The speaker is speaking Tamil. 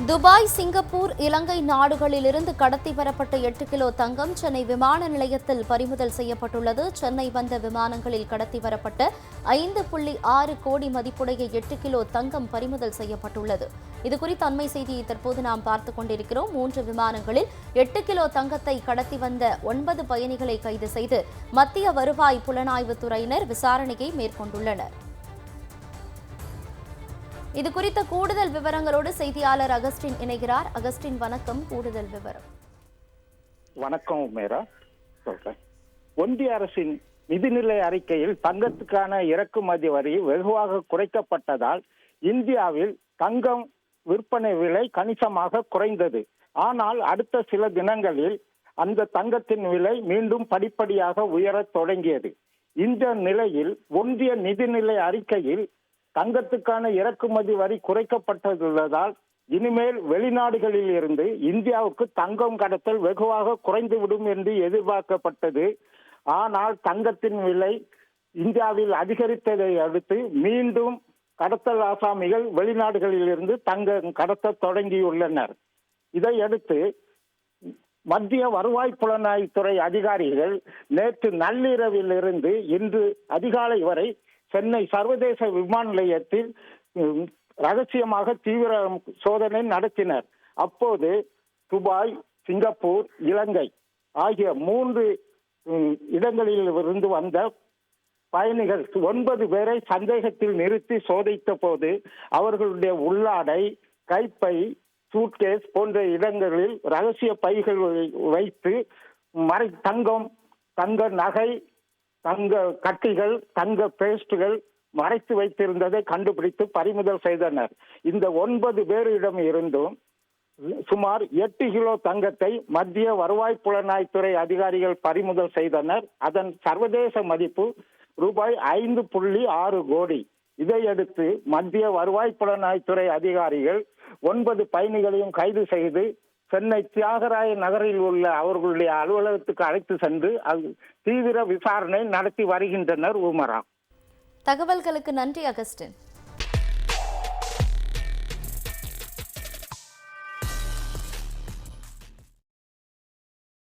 துபாய் சிங்கப்பூர் இலங்கை நாடுகளிலிருந்து கடத்தி வரப்பட்ட எட்டு கிலோ தங்கம் சென்னை விமான நிலையத்தில் பறிமுதல் செய்யப்பட்டுள்ளது. சென்னை வந்த விமானங்களில் கடத்தி வரப்பட்ட ஐந்து புள்ளி ஆறு கோடி மதிப்புடைய எட்டு கிலோ தங்கம் பறிமுதல் செய்யப்பட்டுள்ளது. இதுகுறித்த அண்மை செய்தியை தற்போது நாம் பார்த்துக் கொண்டிருக்கிறோம். மூன்று விமானங்களில் எட்டு கிலோ தங்கத்தை கடத்தி வந்த ஒன்பது பயணிகளை கைது செய்து மத்திய வருவாய் புலனாய்வுத் துறையினர் விசாரணையை மேற்கொண்டுள்ளனர். இது குறித்த கூடுதல் விவரங்களோடு செய்தியாளர் அகஸ்டின் இணைகிறார். அகஸ்டின் வணக்கம். கூடுதல் விவரம். வணக்கம் உமேரா. சொல்றேன். ஒன்றிய அரசின் நிதிநிலை அறிக்கையில் தங்கத்துக்கான இறக்குமதி வரி வெகுவாக குறைக்கப்பட்டதால் இந்தியாவில் தங்கம் விற்பனை விலை கணிசமாக குறைந்தது. ஆனால் அடுத்த சில தினங்களில் அந்த தங்கத்தின் விலை மீண்டும் படிப்படியாக உயரத் தொடங்கியது. இந்த நிலையில் ஒன்றிய நிதிநிலை அறிக்கையில் தங்கத்துக்கான இறக்குமதி வரி குறைக்கப்பட்டுள்ளதால் இனிமேல் வெளிநாடுகளில் இருந்து இந்தியாவுக்கு தங்கம் கடத்தல் வெகுவாக குறைந்துவிடும் என்று எதிர்பார்க்கப்பட்டது. ஆனால் தங்கத்தின் விலை இந்தியாவில் அதிகரித்ததை அடுத்து மீண்டும் கடத்தல் ஆசாமிகள் வெளிநாடுகளில் இருந்து தங்கம் கடத்த தொடங்கியுள்ளனர். இதையடுத்து மத்திய வருவாய் புலனாய்வுத்துறை அதிகாரிகள் நேற்று நள்ளிரவில் இருந்து இன்று அதிகாலை வரை சென்னை சர்வதேச விமான நிலையத்தில் ரகசியமாக தீவிர சோதனை நடத்தினர். அப்போது துபாய் சிங்கப்பூர் இலங்கை ஆகிய மூன்று இடங்களில் இருந்து வந்த பயணிகள் ஒன்பது பேரை சந்தேகத்தில் நிறுத்தி சோதித்த போது அவர்களுடைய உள்ளாடை கைப்பை சூட்கேஸ் போன்ற இடங்களில் ரகசிய பைகள் வை- வைத்து மறை தங்கம் தங்க நகை தங்க கட்டிகள் தங்க பேஸ்டுகள் மறைத்து வைத்திருந்ததை கண்டுபிடித்து பறிமுதல் செய்தனர். இந்த ஒன்பது பேரிடம் இருந்தும் சுமார் எட்டு கிலோ தங்கத்தை மத்திய வருவாய் புலனாய்த்துறை அதிகாரிகள் பறிமுதல் செய்தனர். அதன் சர்வதேச மதிப்பு ரூபாய் ஐந்து புள்ளி ஆறு கோடி. இதையடுத்து மத்திய வருவாய் புலனாய்த்துறை அதிகாரிகள் ஒன்பது பயணிகளையும் கைது செய்து சென்னை தியாகராய நகரில் உள்ள அவர்களுடைய அலுவலகத்துக்கு அழைத்து சென்று அது தீவிர விசாரணை நடத்தி வருகின்றனர் உமரா. தகவல்களுக்கு நன்றி அகஸ்டின்.